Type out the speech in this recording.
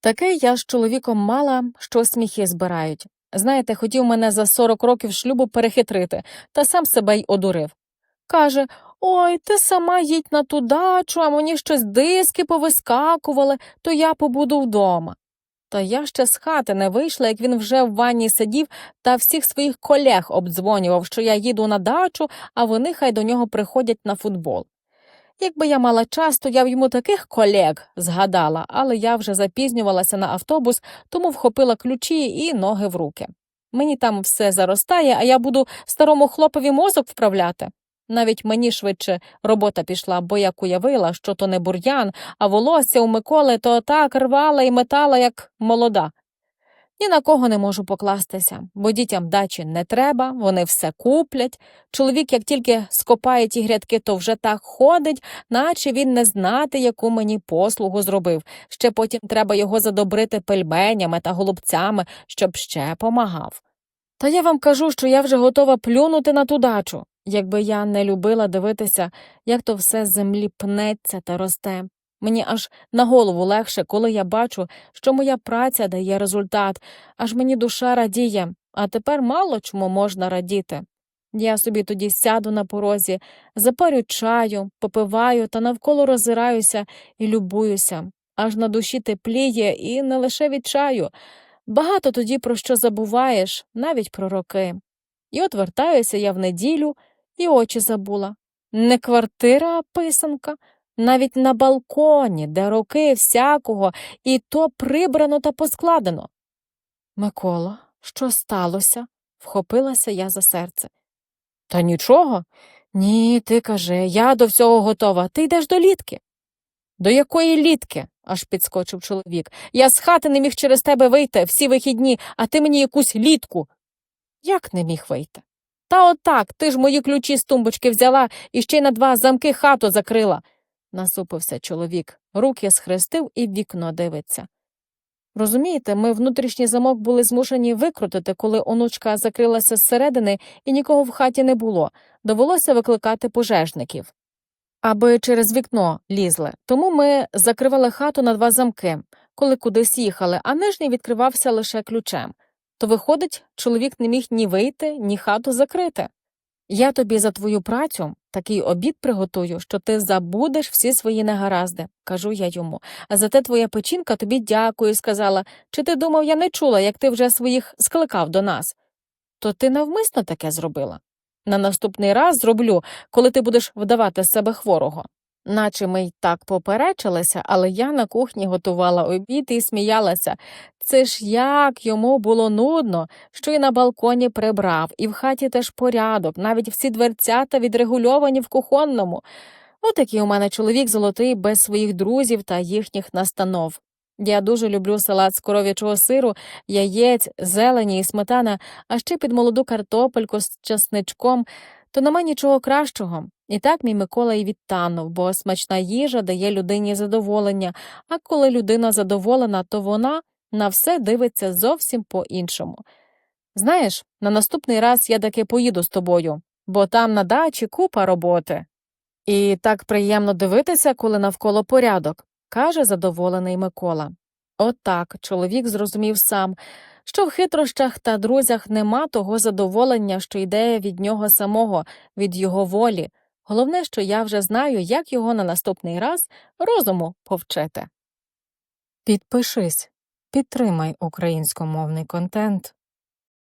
Таке я з чоловіком мала, що сміхи збирають. Знаєте, хотів мене за 40 років шлюбу перехитрити, та сам себе й одурив. Каже Ой, ти сама їдь на ту дачу, а мені щось диски повискакували, то я побуду вдома. Та я ще з хати не вийшла, як він вже в ванні сидів та всіх своїх колег обдзвонював, що я їду на дачу, а вони хай до нього приходять на футбол. Якби я мала час, то я б йому таких колег згадала, але я вже запізнювалася на автобус, тому вхопила ключі і ноги в руки. Мені там все заростає, а я буду старому хлопові мозок вправляти. Навіть мені швидше робота пішла, бо як уявила, що то не бур'ян, а волосся у Миколи то так рвала і метала, як молода. Ні на кого не можу покластися, бо дітям дачі не треба, вони все куплять. Чоловік, як тільки скопає ті грядки, то вже так ходить, наче він не знати, яку мені послугу зробив. Ще потім треба його задобрити пельменями та голубцями, щоб ще помагав. Та я вам кажу, що я вже готова плюнути на ту дачу, якби я не любила дивитися, як то все з землі пнеться та росте. Мені аж на голову легше, коли я бачу, що моя праця дає результат, аж мені душа радіє, а тепер мало чому можна радіти. Я собі тоді сяду на порозі, запарю чаю, попиваю та навколо роззираюся і любуюся, аж на душі тепліє і не лише від чаю. Багато тоді про що забуваєш, навіть про роки. І от вертаюся я в неділю і очі забула. Не квартира, а писанка, навіть на балконі, де роки всякого, і то прибрано та поскладено. Микола, що сталося? вхопилася я за серце. Та нічого. Ні, ти кажи, я до всього готова. Ти йдеш до літки. До якої літки? аж підскочив чоловік. Я з хати не міг через тебе вийти всі вихідні, а ти мені якусь літку. Як не міг вийти? Та отак, ти ж мої ключі з тумбочки взяла і ще й на два замки хату закрила, насупився чоловік, руки схрестив і в вікно дивиться. Розумієте, ми внутрішній замок були змушені викрутити, коли онучка закрилася зсередини і нікого в хаті не було, довелося викликати пожежників. Аби через вікно лізли, тому ми закривали хату на два замки, коли кудись їхали, а нижній відкривався лише ключем. То, виходить, чоловік не міг ні вийти, ні хату закрити. Я тобі за твою працю такий обід приготую, що ти забудеш всі свої негаразди, кажу я йому. А зате твоя печінка тобі дякую, сказала. Чи ти думав, я не чула, як ти вже своїх скликав до нас? То ти навмисно таке зробила. На наступний раз зроблю, коли ти будеш вдавати з себе хворого. Наче ми й так поперечилися, але я на кухні готувала обід і сміялася. Це ж як йому було нудно, що й на балконі прибрав, і в хаті теж порядок, навіть всі дверцята відрегульовані в кухонному. Отакий у мене чоловік золотий без своїх друзів та їхніх настанов. Я дуже люблю салат з коров'ячого сиру, яєць, зелені і сметана, а ще під молоду картопельку з часничком, то нема нічого кращого. І так мій Микола і відтанув, бо смачна їжа дає людині задоволення, а коли людина задоволена, то вона на все дивиться зовсім по-іншому. Знаєш, на наступний раз я таки поїду з тобою, бо там на дачі купа роботи. І так приємно дивитися, коли навколо порядок, каже задоволений Микола. Отак чоловік зрозумів сам, що в хитрощах та друзях нема того задоволення, що йде від нього самого, від його волі. Головне, що я вже знаю, як його на наступний раз розуму повчити. Підпишись, підтримай українськомовний контент.